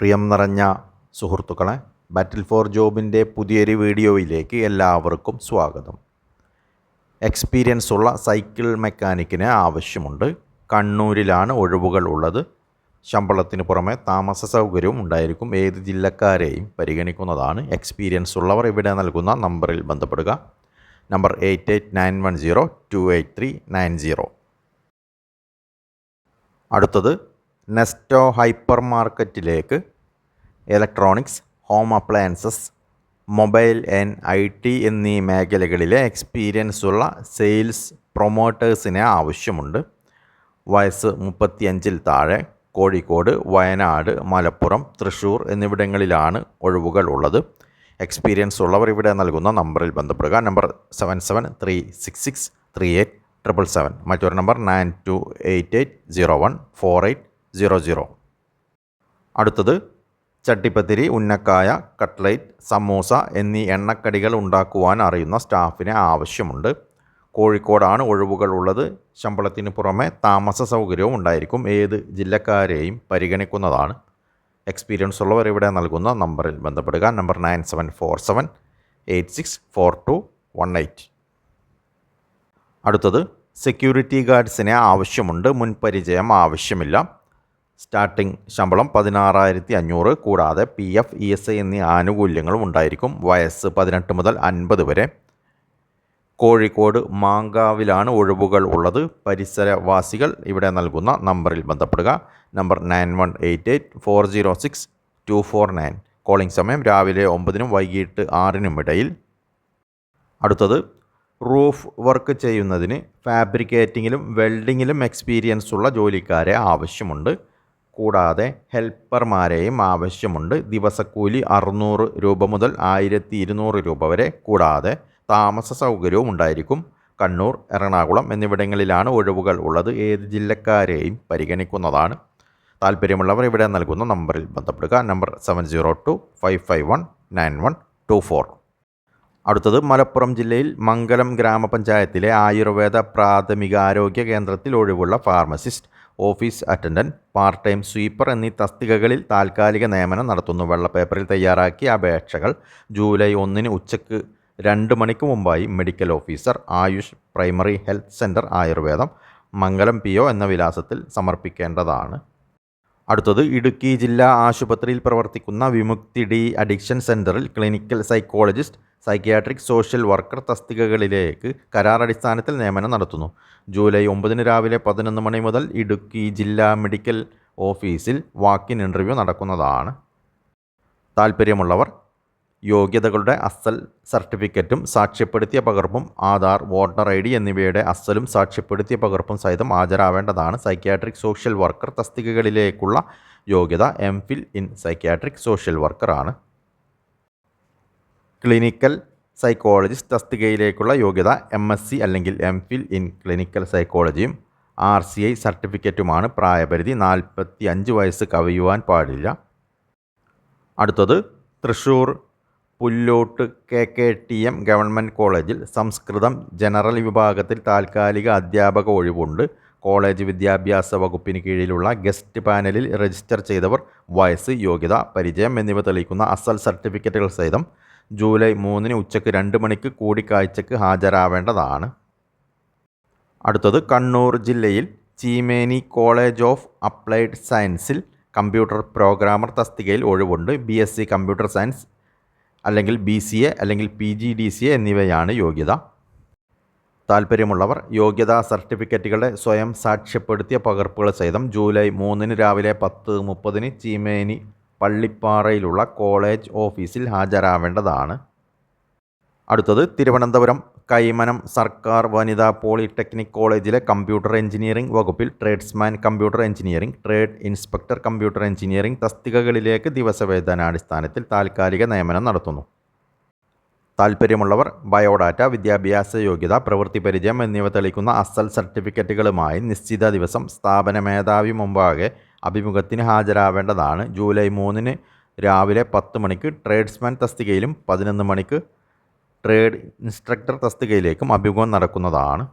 പ്രിയം നിറഞ്ഞ സുഹൃത്തുക്കളെ ബാറ്റിൽ ഫോർ ജോബിന്റെ പുതിയൊരു വീഡിയോയിലേക്ക് എല്ലാവർക്കും സ്വാഗതം. എക്സ്പീരിയൻസ് ഉള്ള സൈക്കിൾ മെക്കാനിക്കിന് ആവശ്യമുണ്ട്. കണ്ണൂരിലാണ് ഒഴിവുകൾ ഉള്ളത്. ശമ്പളത്തിന് പുറമെ താമസ സൗകര്യവും ഉണ്ടായിരിക്കും. ഏത് ജില്ലക്കാരെയും പരിഗണിക്കുന്നതാണ്. എക്സ്പീരിയൻസ് ഉള്ളവർ ഇവിടെ നൽകുന്ന നമ്പറിൽ ബന്ധപ്പെടുക. Number eight eight nine one zero two eight three nine zero അടുത്തത് നെസ്റ്റോ ഹൈപ്പർ മാർക്കറ്റിലേക്ക് electronics home appliances mobile and I T എന്നീ മേഖലകളിലെ എക്സ്പീരിയൻസ് ഉള്ള സെയിൽസ് പ്രൊമോട്ടേഴ്സിനെ ആവശ്യമുണ്ട്. വയസ്സ് മുപ്പത്തിയഞ്ചിൽ താഴെ കോഴിക്കോട് വയനാട് മലപ്പുറം തൃശ്ശൂർ എന്നിവിടങ്ങളിലാണ് ഒഴിവുകൾ ഉള്ളത്. എക്സ്പീരിയൻസ് ഉള്ളവർ ഇവിടെ നൽകുന്ന നമ്പറിൽ ബന്ധപ്പെടുക. Number seven seven three six six three eight triple seven മറ്റൊരു number nine two eight eight zero one four eight zero zero അടുത്തത് ചട്ടിപ്പത്തിരി ഉന്നക്കായ കട്ട്ലൈറ്റ് സമൂസ എന്നീ എണ്ണക്കടികൾ ഉണ്ടാക്കുവാൻ അറിയുന്ന സ്റ്റാഫിനെ ആവശ്യമുണ്ട്. കോഴിക്കോടാണ് ഒഴിവുകൾ ഉള്ളത്. ശമ്പളത്തിന് പുറമെ താമസ സൗകര്യവും ഉണ്ടായിരിക്കും. ഏത് ജില്ലക്കാരെയും പരിഗണിക്കുന്നതാണ്. എക്സ്പീരിയൻസ് ഉള്ളവർ ഇവിടെ നൽകുന്ന നമ്പറിൽ ബന്ധപ്പെടുക. Number nine seven four seven eight six four two one eight. അടുത്തത് സെക്യൂരിറ്റി ഗാർഡ്സിനെ ആവശ്യമുണ്ട്. മുൻപരിചയം ആവശ്യമില്ല. സ്റ്റാർട്ടിംഗ് ശമ്പളം പതിനാറായിരത്തി അഞ്ഞൂറ് കൂടാതെ P F E S I എന്നീ ആനുകൂല്യങ്ങളും ഉണ്ടായിരിക്കും വയസ്സ് പതിനെട്ട് മുതൽ അൻപത് വരെ. കോഴിക്കോട് മാങ്കാവിലാണ് ഒഴിവുകൾ ഉള്ളത്. പരിസരവാസികൾ ഇവിടെ നൽകുന്ന നമ്പറിൽ ബന്ധപ്പെടുക. Number nine one eight eight four zero six two four nine. Calling സമയം രാവിലെ ഒമ്പതിനും വൈകിട്ട് ആറിനും ഇടയിൽ. അടുത്തത് റൂഫ് വർക്ക് ചെയ്യുന്നതിന് ഫാബ്രിക്കേറ്റിങ്ങിലും വെൽഡിങ്ങിലും എക്സ്പീരിയൻസ് ഉള്ള ജോലിക്കാരെ ആവശ്യമുണ്ട്. കൂടാതെ ഹെൽപ്പർമാരെയും ആവശ്യമുണ്ട്. ദിവസക്കൂലി അറുന്നൂറ് രൂപ മുതൽ ആയിരത്തി ഇരുന്നൂറ് രൂപ വരെ. കൂടാതെ താമസ സൗകര്യവും ഉണ്ടായിരിക്കും. കണ്ണൂർ എറണാകുളം എന്നിവിടങ്ങളിലാണ് ഒഴിവുകൾ ഉള്ളത്. ഏത് ജില്ലക്കാരെയും പരിഗണിക്കുന്നതാണ്. താല്പര്യമുള്ളവർ ഇവിടെ നൽകുന്ന നമ്പറിൽ ബന്ധപ്പെടുക. Number seven zero two five five one nine one two four. അടുത്തത് മലപ്പുറം ജില്ലയിൽ മംഗലം ഗ്രാമപഞ്ചായത്തിലെ ആയുർവേദ പ്രാഥമികാരോഗ്യ കേന്ദ്രത്തിൽ ഒഴിവുള്ള pharmacist office attendant part time sweeper എന്നീ തസ്തികകളിൽ താൽക്കാലിക നിയമനം നടത്തുന്നു. വെള്ളപ്പേപ്പറിൽ തയ്യാറാക്കിയ അപേക്ഷകൾ ജൂലൈ ഒന്നിന് ഉച്ചയ്ക്ക് രണ്ട് മണിക്ക് മുമ്പായി medical officer AYUSH primary health centre ആയുർവേദം മംഗലം പി എന്ന വിലാസത്തിൽ സമർപ്പിക്കേണ്ടതാണ്. അടുത്തത് ഇടുക്കി ജില്ലാ ആശുപത്രിയിൽ പ്രവർത്തിക്കുന്ന വിമുക്തി ഡി അഡിക്ഷൻ സെന്ററിൽ clinical psychologist psychiatric social worker തസ്തികകളിലേക്ക് കരാർ അടിസ്ഥാനത്തിൽ നിയമനം നടത്തുന്നു. ജൂലൈ ഒമ്പതിന് രാവിലെ പതിനൊന്ന് മണി മുതൽ ഇടുക്കി ജില്ലാ മെഡിക്കൽ ഓഫീസിൽ വാക്കിൻ ഇന്റർവ്യൂ നടക്കുന്നതാണ്. താൽപ്പര്യമുള്ളവർ യോഗ്യതകളുടെ അസൽ സർട്ടിഫിക്കറ്റും സാക്ഷ്യപ്പെടുത്തിയ പകർപ്പും ആധാർ വോട്ടർ ഐ ഡി എന്നിവയുടെ അസലും സാക്ഷ്യപ്പെടുത്തിയ പകർപ്പും സഹിതം ഹാജരാവേണ്ടതാണ് സൈക്യാട്രിക് സോഷ്യൽ വർക്കർ തസ്തികകളിലേക്കുള്ള യോഗ്യത. M Phil in psychiatric social വർക്കറാണ്. Clinical psychologist തസ്തികയിലേക്കുള്ള യോഗ്യത എം എസ് സി അല്ലെങ്കിൽ എം ഫിൽ ഇൻ ക്ലിനിക്കൽ സൈക്കോളജിയും ആർ സി ഐ സർട്ടിഫിക്കറ്റുമാണ്. പ്രായപരിധി നാൽപ്പത്തി അഞ്ച് വയസ്സ് കവിയുവാൻ പാടില്ല. അടുത്തത് Thrissur Pullut K K T M government കോളേജിൽ സംസ്കൃതം ജനറൽ വിഭാഗത്തിൽ താൽക്കാലിക അധ്യാപക ഒഴിവുണ്ട്. കോളേജ് വിദ്യാഭ്യാസ വകുപ്പിന് കീഴിലുള്ള ഗസ്റ്റ് പാനലിൽ രജിസ്റ്റർ ചെയ്തവർ വയസ്സ് യോഗ്യത പരിചയം എന്നിവ തെളിയിക്കുന്ന അസൽ സർട്ടിഫിക്കറ്റുകൾ സഹിതം ജൂലൈ മൂന്നിന് ഉച്ചയ്ക്ക് രണ്ട് മണിക്ക് കൂടിക്കാഴ്ചയ്ക്ക് ഹാജരാവേണ്ടതാണ്. അടുത്തത് കണ്ണൂർ ജില്ലയിൽ ചീമേനി കോളേജ് ഓഫ് അപ്ലൈഡ് സയൻസിൽ കമ്പ്യൂട്ടർ പ്രോഗ്രാമർ തസ്തികയിൽ ഒഴിവുണ്ട്. B S C computer science അല്ലെങ്കിൽ ബി സി എ അല്ലെങ്കിൽ P G D C A എന്നിവയാണ് യോഗ്യത. താല്പര്യമുള്ളവർ യോഗ്യതാ സർട്ടിഫിക്കറ്റുകളുടെ സ്വയം സാക്ഷ്യപ്പെടുത്തിയ പകർപ്പുകൾ സഹിതം ജൂലൈ മൂന്നിന് രാവിലെ പത്ത് മുപ്പതിന് ചീമേനി പള്ളിപ്പാറയിലുള്ള കോളേജ് ഓഫീസിൽ ഹാജരാവേണ്ടതാണ്. അടുത്തത് തിരുവനന്തപുരം കൈമനം സർക്കാർ വനിതാ പോളിടെക്നിക് കോളേജിലെ കമ്പ്യൂട്ടർ എഞ്ചിനീയറിംഗ് വകുപ്പിൽ tradesman computer engineering trade inspector computer engineering തസ്തികകളിലേക്ക് ദിവസവേതനാടിസ്ഥാനത്തിൽ താൽക്കാലിക നിയമനം നടത്തുന്നു. താൽപ്പര്യമുള്ളവർ ബയോഡാറ്റ വിദ്യാഭ്യാസ യോഗ്യത പ്രവൃത്തി പരിചയം എന്നിവ തെളിക്കുന്ന അസൽ സർട്ടിഫിക്കറ്റുകളുമായി നിശ്ചിത ദിവസം സ്ഥാപന മേധാവി മുമ്പാകെ അഭിമുഖത്തിന് ഹാജരാവേണ്ടതാണ്. ജൂലൈ മൂന്നിന് രാവിലെ പത്ത് മണിക്ക് ട്രേഡ്സ്മാൻ തസ്തികയിലും പതിനൊന്ന് മണിക്ക് ട്രേഡ് ഇൻസ്ട്രക്ടർ തസ്തികയിലേക്കും അഭിമുഖം നടക്കുന്നതാണ്.